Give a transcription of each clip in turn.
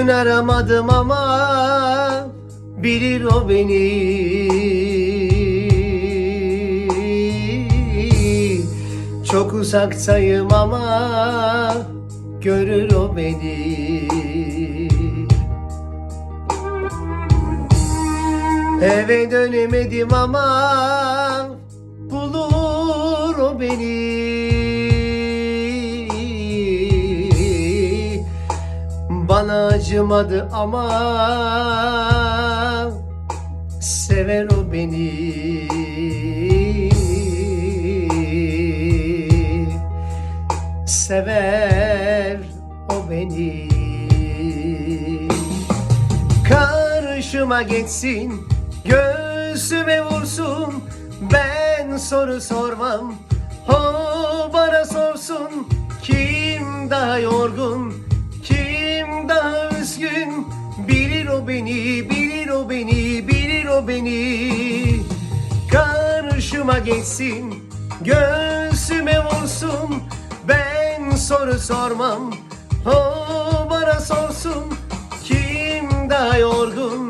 Bugün aramadım ama bilir o beni. Çok uzaktayım ama görür o beni. Eve dönemedim ama Bana acımadı ama sever o beni. Sever o beni. Karşıma geçsin Göğsüme vursun. Ben soru sormam O bana sorsun. Kim daha yorgun üzgün Bilir o beni Bilir o beni Bilir o beni. Karşıma geçsin Göğsüme vursun. Ben soru sormam O bana sorsun. Kim daha yorgun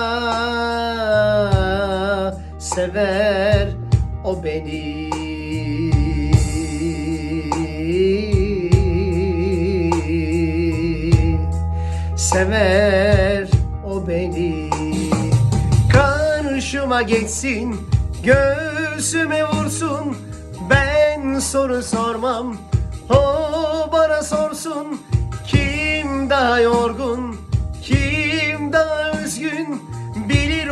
sever o beni. Sever o beni. Karşıma geçsin Göğsüme vursun. Ben soru sormam O bana sorsun. Kim daha yorgun Kim daha üzgün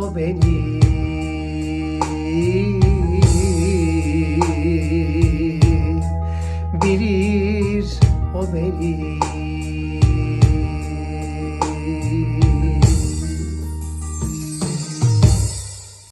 o beni. Bilir o beni